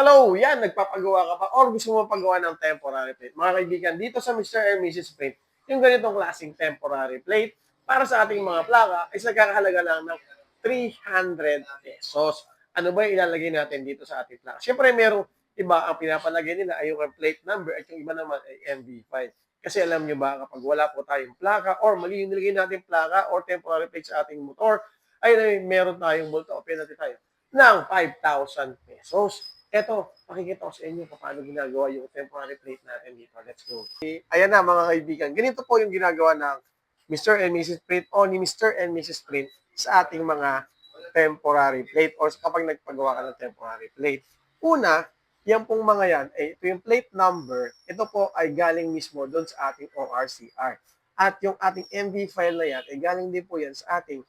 Hello, yan, nagpapagawa ka pa or gusto mo pagawa ng temporary plate. Mga kaibigan, dito sa Mr. and Mrs. Print, yung ganitong klaseng temporary plate para sa ating mga plaka is nagkakahalaga lang ng 300 pesos. Ano ba yung ilalagay natin dito sa ating plaka? Siyempre, merong iba ang pinapalagay nila ay yung plate number at yung iba naman ay MV5. Kasi alam nyo ba, kapag wala po tayong plaka or mali yung nilagay natin plaka or temporary plate sa ating motor, ay meron tayong multa o penalty tayo ng 5,000 pesos. Eto, pakikita ko sa inyo paano ginagawa yung temporary plate natin dito. Let's go. Ayan na mga kaibigan. Ganito po yung ginagawa ng Mr. and Mrs. Print o ni Mr. and Mrs. Print sa ating mga temporary plate or kapag nagpagawa ka ng temporary plate. Una, yan pong mga yan, eh, ito yung plate number, ito po ay galing mismo doon sa ating ORCR. At yung ating MV file na yan, ay galing din po yan sa ating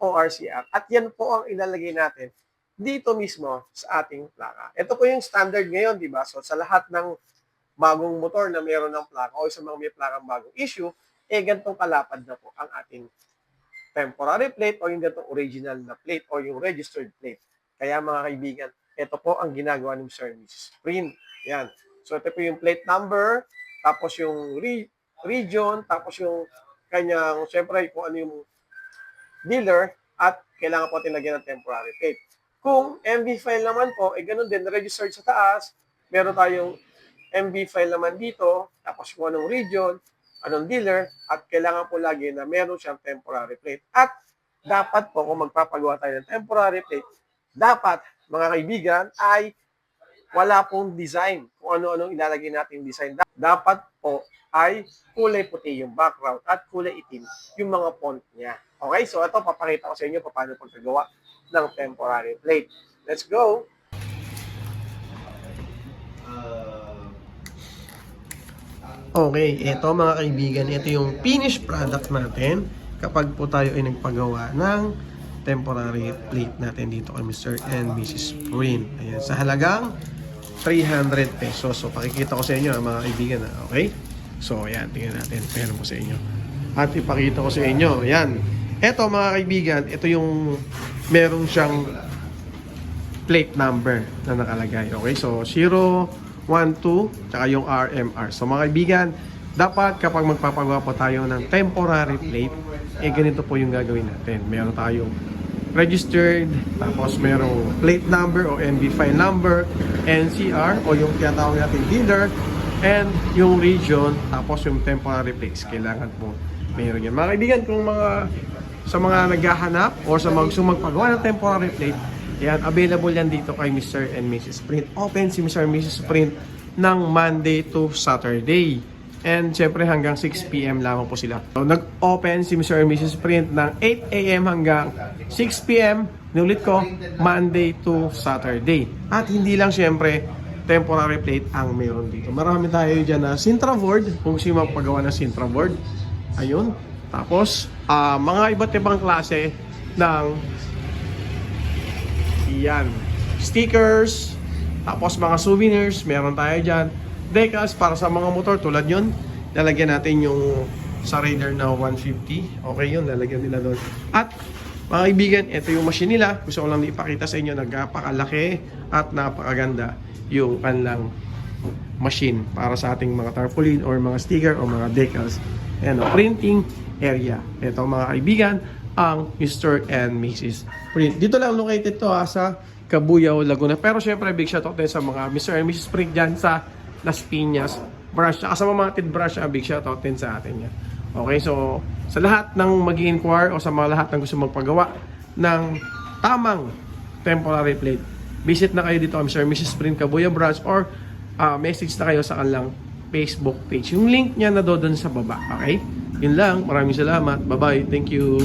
ORCR. At yan po ang ilalagay natin dito mismo sa ating plaka. Ito po yung standard ngayon, di ba? So sa lahat ng bagong motor na mayroon ng plaka o sa mga may plakang bagong issue, eh ganitong kalapad na po ang ating temporary plate o yung ganitong original na plate o yung registered plate. Kaya mga kaibigan, ito po ang ginagawa ni Sir Mrs. Print. Yan. So ito po yung plate number, tapos yung re- region, tapos yung kanyang, syempre kung ano yung dealer, at kailangan po tinagyan ng temporary plate. Kung MV file naman po, eh ganun din, registered sa taas, meron tayong MV file naman dito, tapos kung anong region, anong dealer, at kailangan po lagi na meron siyang temporary plate. At dapat po, kung magpapagawa tayo ng temporary plate, dapat, mga kaibigan, ay wala pong design. Kung ano-anong ilalagay natin design. Dapat po ay kulay puti yung background at kulay itim yung mga font niya. Okay, so ito papakita ko sa inyo paano pagkagawa ng temporary plate. Let's go! Okay, ito mga kaibigan, ito yung finished product natin kapag po tayo ay nagpagawa ng temporary plate natin dito kay Mr. and Mrs. Print. Ayan, sa halagang 300 pesos. So, pakikita ko sa inyo mga kaibigan. ah, Okay? So, ayan, tingnan natin. Pero ko sa inyo. At ipakita ko sa inyo. Ayan. Ito mga kaibigan, ito yung meron siyang plate number na nakalagay. Okay, so 0, 1, 2, tsaka yung RMR. So mga kaibigan, dapat kapag magpapagawa po tayo ng temporary plate, eh ganito po yung gagawin natin. Meron tayong registered, tapos merong plate number o MV file number, NCR o yung tinatawag natin dealer, and yung region, tapos yung temporary plates. Kailangan po meron yan. Mga kaibigan, kung mga sa mga naghahanap or sa mga gusto magpagawa ng temporary plate, yan, available yan dito kay Mr. and Mrs. Print. Open si Mr. and Mrs. Print ng Monday to Saturday. And syempre hanggang 6 p.m. lamang po sila. So, nag-open si Mr. and Mrs. Print ng 8 a.m. hanggang 6 p.m. Nulit ko, Monday to Saturday. At hindi lang syempre temporary plate ang meron dito. Marami tayo dyan na Sintra board, kung sino magpagawa ng Sintra board. Ayun. Tapos, ah, mga iba't ibang klase ng yan. Stickers, tapos mga souvenirs, meron tayo dyan. Decals para sa mga motor, tulad yun. Lalagyan natin yung sa Raider na 150. Okay yun, lalagyan nila doon. At mga kaibigan, ito yung machine nila. Gusto ko lang ipakita sa inyo, nagpakalaki at napakaganda yung kanilang machine para sa ating mga tarpaulin or mga sticker o mga decals. Ayan, printing area. Ito mga kaibigan, ang Mr. and Mrs. Print. Dito lang located to ha, sa Cabuyao, Laguna. Pero syempre, big shoutout din sa mga Mr. and Mrs. Print dyan sa Las Piñas branch. Saka sa mga Tid branch, ah, big shoutout din sa atin yan. Okay, so sa lahat ng mag inquire o sa mga lahat ng gusto magpagawa ng tamang temporary plate, visit na kayo dito Mr. and Mrs. Print Cabuyao branch or ah, message na kayo sa kanilang Facebook page. Yung link niya na doon sa baba. Okay? Yun lang. Maraming salamat. Bye-bye. Thank you.